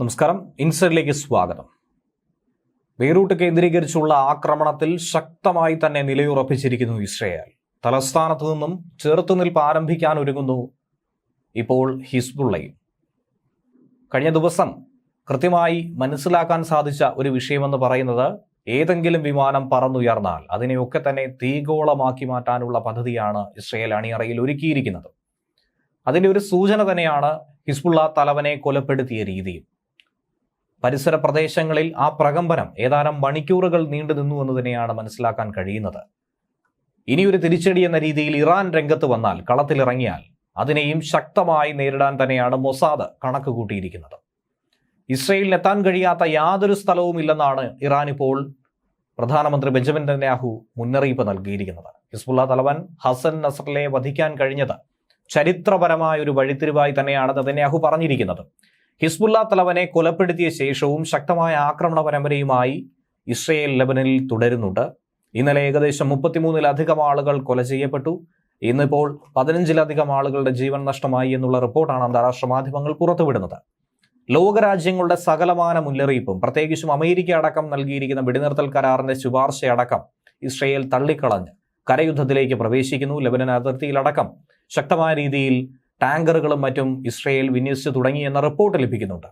നമസ്കാരം. ഇൻസൈഡിലേക്ക് സ്വാഗതം. ബെയ്റൂട്ട് കേന്ദ്രീകരിച്ചുള്ള ആക്രമണത്തിൽ ശക്തമായി തന്നെ നിലയുറപ്പിച്ചിരിക്കുന്നു ഇസ്രയേൽ. തലസ്ഥാനത്ത് നിന്നും ചെറുത്തുനിൽപ്പ് ആരംഭിക്കാൻ ഒരുങ്ങുന്നു ഇപ്പോൾ ഹിസ്ബുള്ളയും. കഴിഞ്ഞ ദിവസം കൃത്യമായി മനസ്സിലാക്കാൻ സാധിച്ച ഒരു വിഷയമെന്ന് പറയുന്നത് ഏതെങ്കിലും വിമാനം പറന്നുയർന്നാൽ അതിനെയൊക്കെ തന്നെ തീഗോളമാക്കി മാറ്റാനുള്ള പദ്ധതിയാണ് ഇസ്രയേൽ അണിയറയിൽ ഒരുക്കിയിരിക്കുന്നത്. അതിന്റെ ഒരു സൂചന തന്നെയാണ് ഹിസ്ബുള്ള തലവനെ കൊലപ്പെടുത്തിയ രീതിയും. പരിസര പ്രദേശങ്ങളിൽ ആ പ്രകമ്പനം ഏതാനും മണിക്കൂറുകൾ നീണ്ടു നിന്നു എന്ന് തന്നെയാണ് മനസ്സിലാക്കാൻ കഴിയുന്നത്. ഇനിയൊരു തിരിച്ചടി എന്ന രീതിയിൽ ഇറാൻ രംഗത്ത് വന്നാൽ കളത്തിലിറങ്ങിയാൽ അതിനെയും ശക്തമായി നേരിടാൻ തന്നെയാണ് മൊസാദ് കണക്ക് കൂട്ടിയിരിക്കുന്നത് ഇസ്രയേലിന് എത്താൻ കഴിയാത്ത യാതൊരു സ്ഥലവും ഇല്ലെന്നാണ് ഇറാൻ ഇപ്പോൾ പ്രധാനമന്ത്രി ബെഞ്ചമിൻ നെതന്യാഹു മുന്നറിയിപ്പ് നൽകിയിരിക്കുന്നത്. ഹിസ്ബുള്ള തലവൻ ഹസൻ നസറിലെ വധിക്കാൻ കഴിഞ്ഞത് ചരിത്രപരമായ ഒരു വഴിത്തിരിവായി തന്നെയാണ് നെതന്യാഹു പറഞ്ഞിരിക്കുന്നത്. ഹിസ്ബുള്ള തലവനെ കൊലപ്പെടുത്തിയ ശേഷവും ശക്തമായ ആക്രമണ പരമ്പരയുമായി ഇസ്രയേൽ ലെബനനിൽ തുടരുന്നുണ്ട്. ഇന്നലെ ഏകദേശം മുപ്പത്തിമൂന്നിലധികം ആളുകൾ കൊല ചെയ്യപ്പെട്ടു. ഇന്നിപ്പോൾ പതിനഞ്ചിലധികം ആളുകളുടെ ജീവൻ നഷ്ടമായി എന്നുള്ള റിപ്പോർട്ടാണ് അന്താരാഷ്ട്ര മാധ്യമങ്ങൾ പുറത്തുവിടുന്നത്. ലോകരാജ്യങ്ങളുടെ സകലമാന മുന്നറിയിപ്പും പ്രത്യേകിച്ചും അമേരിക്ക അടക്കം നൽകിയിരിക്കുന്ന വെടിനിർത്തൽ കരാറിന്റെ ശുപാർശയടക്കം ഇസ്രയേൽ തള്ളിക്കളഞ്ഞ് കരയുദ്ധത്തിലേക്ക് പ്രവേശിക്കുന്നു. ലബനൻ അതിർത്തിയിലടക്കം ശക്തമായ രീതിയിൽ ടാങ്കറുകളും മറ്റും ഇസ്രയേൽ വിന്യസിച്ചു തുടങ്ങി എന്ന റിപ്പോർട്ട് ലഭിക്കുന്നുണ്ട്.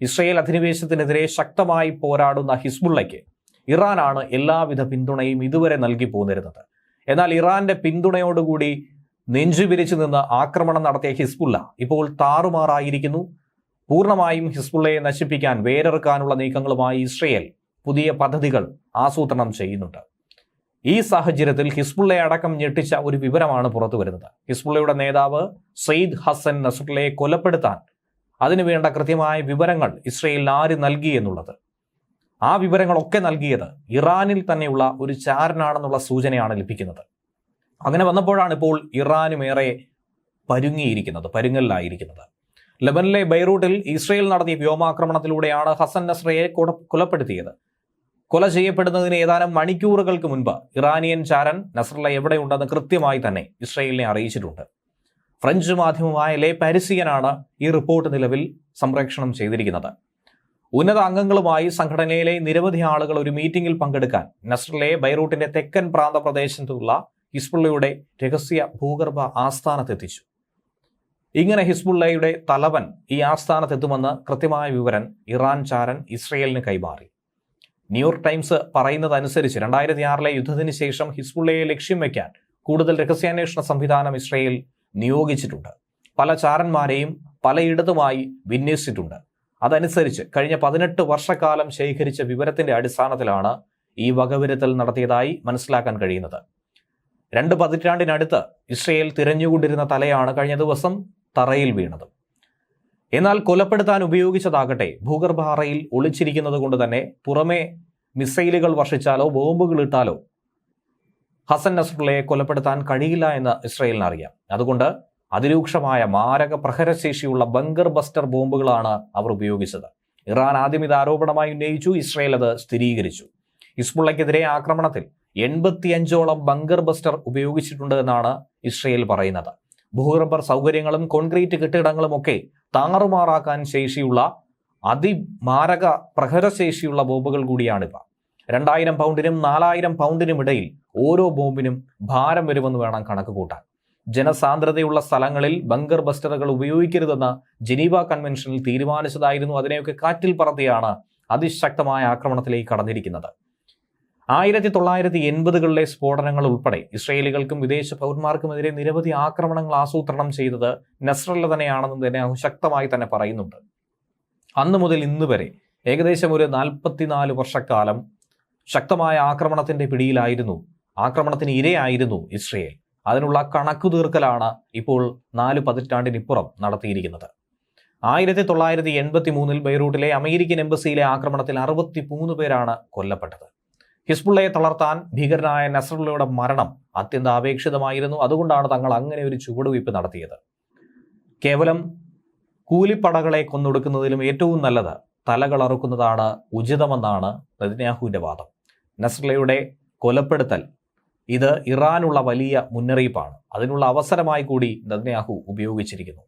ഇസ്രയേൽ അധിനിവേശത്തിനെതിരെ ശക്തമായി പോരാടുന്ന ഹിസ്ബുള്ളയ്ക്ക് ഇറാനാണ് എല്ലാവിധ പിന്തുണയും ഇതുവരെ നൽകി പോന്നിരുന്നത്. എന്നാൽ ഇറാന്റെ പിന്തുണയോടുകൂടി നെഞ്ചുവിരിച്ചു നിന്ന് ആക്രമണം നടത്തിയ ഹിസ്ബുള്ള ഇപ്പോൾ താറുമാറായിരിക്കുന്നു. പൂർണമായും ഹിസ്ബുള്ളയെ നശിപ്പിക്കാൻ വേരെറുക്കാനുള്ള നീക്കങ്ങളുമായി ഇസ്രയേൽ പുതിയ പദ്ധതികൾ ആസൂത്രണം ചെയ്യുന്നുണ്ട്. ഈ സാഹചര്യത്തിൽ ഹിസ്ബുള്ള അടക്കം ഞെട്ടിച്ച ഒരു വിവരമാണ് പുറത്തു വരുന്നത്. ഹിസ്ബുള്ളയുടെ നേതാവ് സെയ്ദ് ഹസൻ നസുള്ളയെ കൊലപ്പെടുത്താൻ അതിനുവേണ്ട കൃത്യമായ വിവരങ്ങൾ ഇസ്രയേലിന് ആര് നൽകി എന്നുള്ളത്. ആ വിവരങ്ങളൊക്കെ നൽകിയത് ഇറാനിൽ തന്നെയുള്ള ഒരു ചാരനാണെന്നുള്ള സൂചനയാണ് ലഭിക്കുന്നത്. അങ്ങനെ വന്നപ്പോഴാണ് ഇപ്പോൾ ഇറാനുമേറെ പരുങ്ങിയിരിക്കുന്നത് പരുങ്ങലിലായിരിക്കുന്നത്. ലബനിലെ ബൈറൂട്ടിൽ ഇസ്രയേൽ നടത്തിയ വ്യോമാക്രമണത്തിലൂടെയാണ് ഹസൻ നസ്രയെ കൊലപ്പെടുത്തിയത്. കൊല ചെയ്യപ്പെടുന്നതിന് ഏതാനും മണിക്കൂറുകൾക്ക് മുൻപ് ഇറാനിയൻ ചാരൻ നസ്രല്ല എവിടെയുണ്ടെന്ന് കൃത്യമായി തന്നെ ഇസ്രയേലിനെ അറിയിച്ചിട്ടുണ്ട്. ഫ്രഞ്ച് മാധ്യമമായ ലെ പാരിസിയനാണ് ഈ റിപ്പോർട്ട് നിലവിൽ സംപ്രേക്ഷണം ചെയ്തിരിക്കുന്നത്. ഉന്നത അംഗങ്ങളുമായി സംഘടനയിലെ നിരവധി ആളുകൾ ഒരു മീറ്റിംഗിൽ പങ്കെടുക്കാൻ നസ്രലയെ ബൈറൂട്ടിന്റെ തെക്കൻ പ്രാന്ത പ്രദേശത്തുള്ള ഹിസ്ബുള്ളയുടെ രഹസ്യ ഭൂഗർഭ ആസ്ഥാനത്തെത്തിച്ചു. ഇങ്ങനെ ഹിസ്ബുള്ളയുടെ തലവൻ ഈ ആസ്ഥാനത്തെത്തുമെന്ന് കൃത്യമായ വിവരം ഇറാൻ ചാരൻ ഇസ്രയേലിന് കൈമാറി. ന്യൂയോർക്ക് ടൈംസ് പറയുന്നതനുസരിച്ച് രണ്ടായിരത്തി ആറിലെ യുദ്ധത്തിന് ശേഷം ഹിസ്ബുള്ളയെ ലക്ഷ്യം വയ്ക്കാൻ കൂടുതൽ രഹസ്യാന്വേഷണ സംവിധാനം ഇസ്രയേൽ നിയോഗിച്ചിട്ടുണ്ട്. പല ചാരന്മാരെയും പലയിടത്തുമായി വിന്യസിച്ചിട്ടുണ്ട്. അതനുസരിച്ച് കഴിഞ്ഞ പതിനെട്ട് വർഷക്കാലം ശേഖരിച്ച വിവരത്തിന്റെ അടിസ്ഥാനത്തിലാണ് ഈ വകവരുത്തൽ നടത്തിയതായി മനസ്സിലാക്കാൻ കഴിയുന്നത്. രണ്ട് പതിറ്റാണ്ടിനടുത്ത് ഇസ്രയേൽ തിരഞ്ഞുകൊണ്ടിരുന്ന തലയാണ് കഴിഞ്ഞ ദിവസം തറയിൽ വീണത്. എന്നാൽ കൊലപ്പെടുത്താൻ ഉപയോഗിച്ചതാകട്ടെ ഭൂഗർഭാറയിൽ ഒളിച്ചിരിക്കുന്നത് കൊണ്ട് തന്നെ പുറമെ മിസൈലുകൾ വർഷിച്ചാലോ ബോംബുകൾ ഇട്ടാലോ ഹസൻ നസ്രുള്ളയെ കൊലപ്പെടുത്താൻ കഴിയില്ല എന്ന് ഇസ്രയേലിന് അറിയാം. അതുകൊണ്ട് അതിരൂക്ഷമായ മാരക പ്രഹരശേഷിയുള്ള ബങ്കർ ബസ്റ്റർ ബോംബുകളാണ് അവർ ഉപയോഗിച്ചത്. ഇറാൻ ആദ്യം ഇത് ആരോപണമായി ഉന്നയിച്ചു ഇസ്രയേൽ അത് സ്ഥിരീകരിച്ചു. ഹിസ്ബുള്ളയ്ക്കെതിരെ ആക്രമണത്തിൽ എൺപത്തിയഞ്ചോളം ബങ്കർ ബസ്റ്റർ ഉപയോഗിച്ചിട്ടുണ്ട് എന്നാണ് ഇസ്രയേൽ പറയുന്നത്. ഭൂഗർഭ സൗകര്യങ്ങളും കോൺക്രീറ്റ് കെട്ടിടങ്ങളും ഒക്കെ താറുമാറാക്കാൻ ശേഷിയുള്ള അതിമാരക പ്രഹരശേഷിയുള്ള ബോംബുകൾ കൂടിയാണിവ രണ്ടായിരം പൗണ്ടിനും നാലായിരം പൗണ്ടിനും ഇടയിൽ ഓരോ ബോംബിനും ഭാരം വരുമെന്ന് വേണം കണക്ക് കൂട്ടാൻ. ജനസാന്ദ്രതയുള്ള സ്ഥലങ്ങളിൽ ബങ്കർ ബസ്റ്ററുകൾ ഉപയോഗിക്കരുതെന്ന് ജനീവ കൺവെൻഷനിൽ തീരുമാനിച്ചതായിരുന്നു അതിനെയൊക്കെ കാറ്റിൽ പറത്തിയാണ് അതിശക്തമായ ആക്രമണത്തിലേക്ക് കടന്നിരിക്കുന്നത്. ആയിരത്തി തൊള്ളായിരത്തി എൺപതുകളിലെ സ്ഫോടനങ്ങൾ ഉൾപ്പെടെ ഇസ്രയേലികൾക്കും വിദേശ പൗരന്മാർക്കുമെതിരെ നിരവധി ആക്രമണങ്ങൾ ആസൂത്രണം ചെയ്തത് നസ്രല്ല തന്നെയാണെന്ന് തന്നെ ശക്തമായി തന്നെ പറയുന്നുണ്ട്. അന്ന് മുതൽ ഇന്ന് വരെ ഏകദേശം ഒരു നാൽപ്പത്തിനാല് വർഷക്കാലം ശക്തമായ ആക്രമണത്തിന്റെ പിടിയിലായിരുന്നു ആക്രമണത്തിന് ഇരയായിരുന്നു ഇസ്രയേൽ. അതിനുള്ള കണക്കു തീർക്കലാണ് ഇപ്പോൾ നാല് പതിറ്റാണ്ടിനിപ്പുറം നടത്തിയിരിക്കുന്നത്. ആയിരത്തി തൊള്ളായിരത്തി എൺപത്തി മൂന്നിൽ ബൈറൂട്ടിലെ അമേരിക്കൻ എംബസിയിലെ ആക്രമണത്തിൽ അറുപത്തി മൂന്ന് പേരാണ് കൊല്ലപ്പെട്ടത്. ഹിസ്ബുള്ളയെ തളർത്താൻ ഭീകരനായ നസറുള്ളയുടെ മരണം അത്യന്താപേക്ഷിതമായിരുന്നു. അതുകൊണ്ടാണ് തങ്ങൾ അങ്ങനെ ഒരു ചുവടുവയ്പ് നടത്തിയത്. കേവലം കൂലിപ്പടകളെ കൊന്നൊടുക്കുന്നതിലും ഏറ്റവും നല്ലത് തലകളറുക്കുന്നതാണ് ഉചിതമെന്നാണ് നെതന്യാഹുവിന്റെ വാദം. നസ്രലയുടെ കൊലപ്പെടുത്തൽ ഇത് ഇറാനുള്ള വലിയ മുന്നറിയിപ്പാണ്. അതിനുള്ള അവസരമായി കൂടി നദിനാഹു ഉപയോഗിച്ചിരിക്കുന്നു.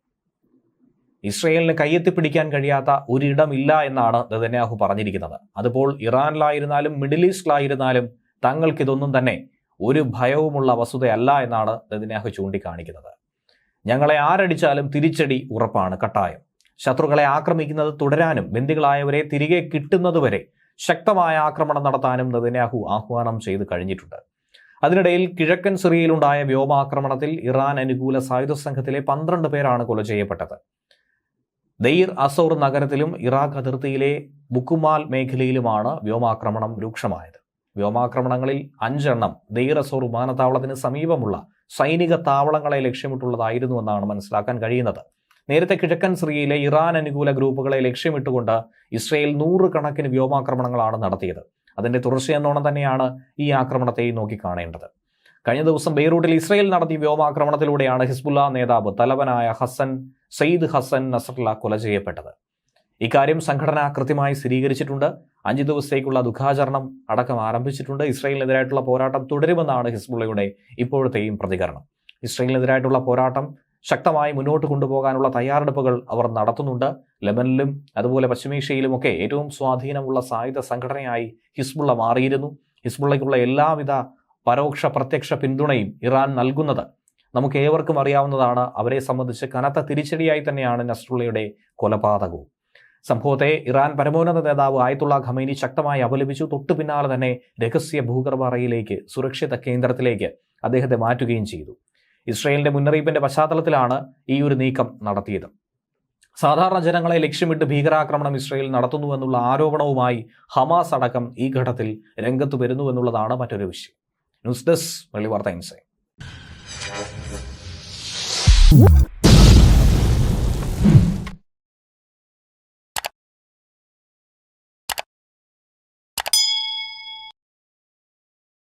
ഇസ്രയേലിന് കയ്യെത്തിപ്പിടിക്കാൻ കഴിയാത്ത ഒരിടമില്ല എന്നാണ് നെതന്യാഹു പറഞ്ഞിരിക്കുന്നത്. അതിപ്പോൾ ഇറാനിലായിരുന്നാലും മിഡിൽ ഈസ്റ്റിലായിരുന്നാലും തങ്ങൾക്കിതൊന്നും തന്നെ ഒരു ഭയവുമുള്ള വസ്തുതയല്ല എന്നാണ് നെതന്യാഹു ചൂണ്ടിക്കാണിക്കുന്നത്. ഞങ്ങളെ ആരടിച്ചാലും തിരിച്ചടി ഉറപ്പാണ് കട്ടായം. ശത്രുക്കളെ ആക്രമിക്കുന്നത് തുടരാനും ബന്ദികളായവരെ തിരികെ കിട്ടുന്നതുവരെ ശക്തമായ ആക്രമണം നടത്താനും നെതന്യാഹു ആഹ്വാനം ചെയ്ത് കഴിഞ്ഞിട്ടുണ്ട്. അതിനിടയിൽ കിഴക്കൻ സിറിയയിലുണ്ടായ വ്യോമാക്രമണത്തിൽ ഇറാൻ അനുകൂല സായുധ സംഘത്തിലെ പന്ത്രണ്ട് പേരാണ് കൊല ചെയ്യപ്പെട്ടത്. ദെയ്ർ അസോർ നഗരത്തിലും ഇറാഖ് അതിർത്തിയിലെ ബുക്കുമാൽ മേഖലയിലുമാണ് വ്യോമാക്രമണം രൂക്ഷമായത്. വ്യോമാക്രമണങ്ങളിൽ അഞ്ചെണ്ണം ദെയ്ർ അസോർ വിമാനത്താവളത്തിന് സമീപമുള്ള സൈനിക താവളങ്ങളെ ലക്ഷ്യമിട്ടുള്ളതായിരുന്നുവെന്നാണ് മനസ്സിലാക്കാൻ കഴിയുന്നത്. നേരത്തെ കിഴക്കൻ സിറിയയിലെ ഇറാൻ അനുകൂല ഗ്രൂപ്പുകളെ ലക്ഷ്യമിട്ടുകൊണ്ട് ഇസ്രയേൽ നൂറുകണക്കിന് വ്യോമാക്രമണങ്ങളാണ് നടത്തിയത്. അതിന്റെ തുടർച്ചയെന്നോണം തന്നെയാണ് ഈ ആക്രമണത്തെ നോക്കിക്കാണേണ്ടത്. കഴിഞ്ഞ ദിവസം ബെയ്റൂട്ടിൽ ഇസ്രയേൽ നടത്തിയ വ്യോമാക്രമണത്തിലൂടെയാണ് ഹിസ്ബുല്ല നേതാവ് തലവനായ ഹസൻ സയ്യിദ് ഹസൻ നസറുല്ല കൊല ചെയ്യപ്പെട്ടത്. ഇക്കാര്യം സംഘടന കൃത്യമായി സ്ഥിരീകരിച്ചിട്ടുണ്ട്. അഞ്ച് ദിവസത്തേക്കുള്ള ദുഃഖാചരണം അടക്കം ആരംഭിച്ചിട്ടുണ്ട്. ഇസ്രയേലിനെതിരായിട്ടുള്ള പോരാട്ടം തുടരുമെന്നാണ് ഹിസ്ബുള്ളയുടെ ഇപ്പോഴത്തെയും പ്രതികരണം. ഇസ്രയേലിനെതിരായിട്ടുള്ള പോരാട്ടം ശക്തമായി മുന്നോട്ട് കൊണ്ടുപോകാനുള്ള തയ്യാറെടുപ്പുകൾ അവർ നടത്തുന്നുണ്ട്. ലെബനിലും അതുപോലെ പശ്ചിമേഷ്യയിലുമൊക്കെ ഏറ്റവും സ്വാധീനമുള്ള സായുധ സംഘടനയായി ഹിസ്ബുള്ള മാറിയിരുന്നു. ഹിസ്ബുള്ളയ്ക്കുള്ള എല്ലാവിധ പരോക്ഷ പ്രത്യക്ഷ പിന്തുണയും ഇറാൻ നൽകുന്നത് നമുക്ക് ഏവർക്കും അറിയാവുന്നതാണ്. അവരെ സംബന്ധിച്ച് കനത്ത തിരിച്ചടിയായി തന്നെയാണ് നസ്രുള്ളയുടെ കൊലപാതകവും. സംഭവത്തെ ഇറാൻ പരമോന്നത നേതാവ് ആയത്തുള്ള ഖമൈനി ശക്തമായി അപലപിച്ചു. തൊട്ടു പിന്നാലെ തന്നെ രഹസ്യ ഭൂഗർഭറയിലേക്ക് സുരക്ഷിത കേന്ദ്രത്തിലേക്ക് അദ്ദേഹത്തെ മാറ്റുകയും ചെയ്തു. ഇസ്രയേലിന്റെ മുന്നറിയിപ്പിന്റെ പശ്ചാത്തലത്തിലാണ് ഈ ഒരു നീക്കം നടത്തിയത്. സാധാരണ ജനങ്ങളെ ലക്ഷ്യമിട്ട് ഭീകരാക്രമണം ഇസ്രയേൽ നടത്തുന്നുവെന്നുള്ള ആരോപണവുമായി ഹമാസ് അടക്കം ഈ ഘട്ടത്തിൽ രംഗത്ത് വരുന്നുവെന്നുള്ളതാണ് മറ്റൊരു വിഷയം. News desk വെള്ളിവാർത്ത ഇൻസൈ